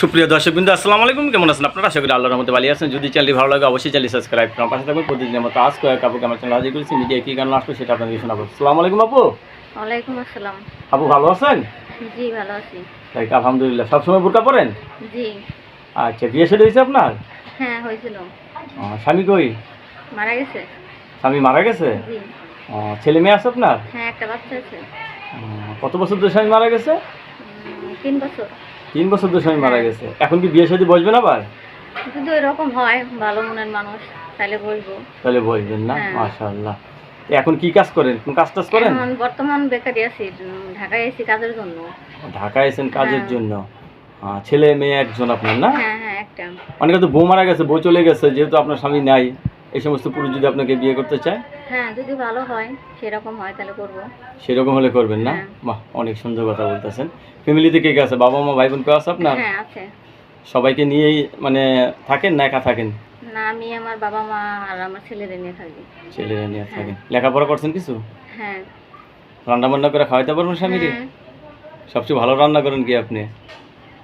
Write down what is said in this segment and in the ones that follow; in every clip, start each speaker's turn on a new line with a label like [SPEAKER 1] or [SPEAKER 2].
[SPEAKER 1] সুপ্রিয় দর্শক বিন্দু আসসালামু আলাইকুম। কেমন আছেন আপনারা? আশা করি আল্লাহর রহমতে ভালো আছেন। যদি চ্যানেলটি ভালো লাগে অবশ্যই চ্যানেল সাবস্ক্রাইব করুন। পাশে থাকবেন প্রতিদিনের মতো আজ কয়েক আপুকে আমার চ্যানেল হাজির করেছি। মিডিয়া কী গান আসলো সেটা আপনাদের শোনাবো। আসসালামু আলাইকুম আপু।
[SPEAKER 2] ওয়ালাইকুম আসসালাম।
[SPEAKER 1] আপু ভালো আছেন?
[SPEAKER 2] জি ভালো আছি।
[SPEAKER 1] তাই আলহামদুলিল্লাহ। সবসময় বোরকা পরেন?
[SPEAKER 2] জি।
[SPEAKER 1] আচ্ছা বিয়ে সেটা হয়েছে আপনার?
[SPEAKER 2] হ্যাঁ হয়েছিল।
[SPEAKER 1] স্বামী কই?
[SPEAKER 2] মারা গেছে।
[SPEAKER 1] স্বামী মারা গেছে?
[SPEAKER 2] জি।
[SPEAKER 1] ছেলে মেয়ে আছে আপনার?
[SPEAKER 2] হ্যাঁ একটা বাচ্চা আছে।
[SPEAKER 1] কত বছর ধরে স্বামী মারা গেছে?
[SPEAKER 2] তিন বছর।
[SPEAKER 1] তিন বছর ধরে স্বামী মারা গেছে। এখন কি বিয়ে সাথে বসবেন আবার?
[SPEAKER 2] যদি এরকম হয় ভালো মনের মানুষ তাহলে বলব
[SPEAKER 1] তাহলে বসবেন না?
[SPEAKER 2] হ্যাঁ।
[SPEAKER 1] মাশাআল্লাহ। এখন কি কাজ করেন? কোন কাজ টাজ করেন?
[SPEAKER 2] এখন বর্তমান বেকারি আছি ঢাকায় এসেছি কাজের জন্য।
[SPEAKER 1] ঢাকায় এসেছেন কাজের
[SPEAKER 2] হ্যাঁ।
[SPEAKER 1] জন্য ছেলে মেয়ে একজন আপনার না?
[SPEAKER 2] হ্যাঁ হ্যাঁ একটা।
[SPEAKER 1] অনেকে তো বউ মারা গেছে বউ চলে গেছে যেহেতু আপনার স্বামী নাই। এই সমস্ত পুরুষ যদি আপনাকে বিয়ে করতে চায়?
[SPEAKER 2] হ্যাঁ যদি ভালো হয় সেরকম হয় তাহলে করব।
[SPEAKER 1] সেরকম হলে করবেন না?
[SPEAKER 2] হ্যাঁ।
[SPEAKER 1] বাহ অনেক সুন্দর কথা বলতেছেন। ফ্যামিলিতে কে কে আছে? বাবা মা ভাই বোন কেউ আছে আপনার?
[SPEAKER 2] হ্যাঁ আছে।
[SPEAKER 1] সবাইকে নিয়েই মানে থাকেন না একা থাকেন?
[SPEAKER 2] না আমি আমার বাবা মা আর আমার ছেলেদের নিয়ে থাকি।
[SPEAKER 1] ছেলেরা নিয়ে থাকেন। লেখাপড়া করছেন কিছু?
[SPEAKER 2] হ্যাঁ।
[SPEAKER 1] রান্না বান্না করে খাওয়াইতে পারবেন স্বামীরে
[SPEAKER 2] হ্যাঁ,
[SPEAKER 1] সবচেয়ে ভালো রান্না করেন কি আপনি?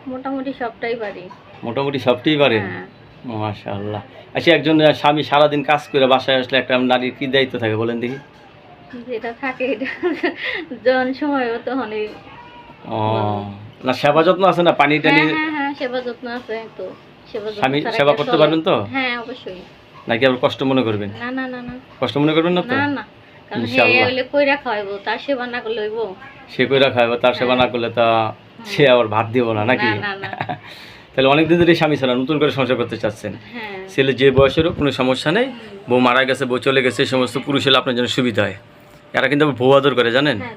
[SPEAKER 2] মোটামুটি সবটাই পারি।
[SPEAKER 1] মোটামুটি সবটাই পারেন?
[SPEAKER 2] হ্যাঁ।
[SPEAKER 1] মাশাআল্লাহ। আচ্ছা একজন স্বামী সারাদিন কাজ করে বাসায় আসলে একটা নারীর কি দায়িত্ব থাকে বলেন দেখি?
[SPEAKER 2] যেটা থাকে এটা যখন সময় তখনই
[SPEAKER 1] ও না সেবা যত্ন আছে না পানি টানি?
[SPEAKER 2] হ্যাঁ হ্যাঁ হ্যাঁ সেবা যত্ন আছে তো। সেবা
[SPEAKER 1] স্বামী সেবা করতে পারবেন তো?
[SPEAKER 2] হ্যাঁ অবশ্যই।
[SPEAKER 1] নাকি আবার কষ্ট মনে করবেন?
[SPEAKER 2] না না না না।
[SPEAKER 1] কষ্ট মনে করবেন না তো?
[SPEAKER 2] না না কারণ হে
[SPEAKER 1] ইনশাআল্লাহ।
[SPEAKER 2] কইরা খাওয়াইবো তার সেবা না করলে হইবো।
[SPEAKER 1] সে কইরা খায় বা তার সেবা না করলে তা সে আবার ভাত দিব না নাকি?
[SPEAKER 2] না না।
[SPEAKER 1] তাহলে অনেকদিন ধরে স্বামী ছাড়া নতুন করে সংসার করতে চাচ্ছেন।
[SPEAKER 2] হ্যাঁ।
[SPEAKER 1] ছেলে যে বয়সেরও কোনো সমস্যা নেই। বউ মারা গেছে বউ চলে গেছে সমস্ত পুরুষ হলে আপনার জন্য সুবিধা হয়। এরা কিন্তু বউ আদর করে জানেন?
[SPEAKER 2] হ্যাঁ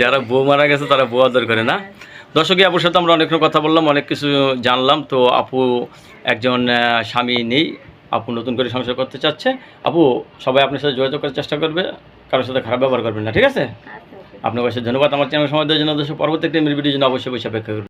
[SPEAKER 1] যারা বউ মারা গেছে তারা বউ আদর করে না। দর্শকই আপুর সাথে আমরা অনেক কথা বললাম অনেক কিছু জানলাম। তো আপু একজন স্বামী নেই আপু নতুন করে সংসার করতে চাচ্ছে। আপু সবাই আপনার সাথে যোগাযোগ করার চেষ্টা করবে কারোর সাথে খারাপ ব্যবহার করবেন না ঠিক আছে?
[SPEAKER 2] আচ্ছা আচ্ছা।
[SPEAKER 1] আপনার কাছে ধন্যবাদ আমার চ্যানেল সময় দেওয়ার জন্য। দর্শক পরবর্তী একটি ভিডিওর জন্য অবশ্যই অপেক্ষা করবেন।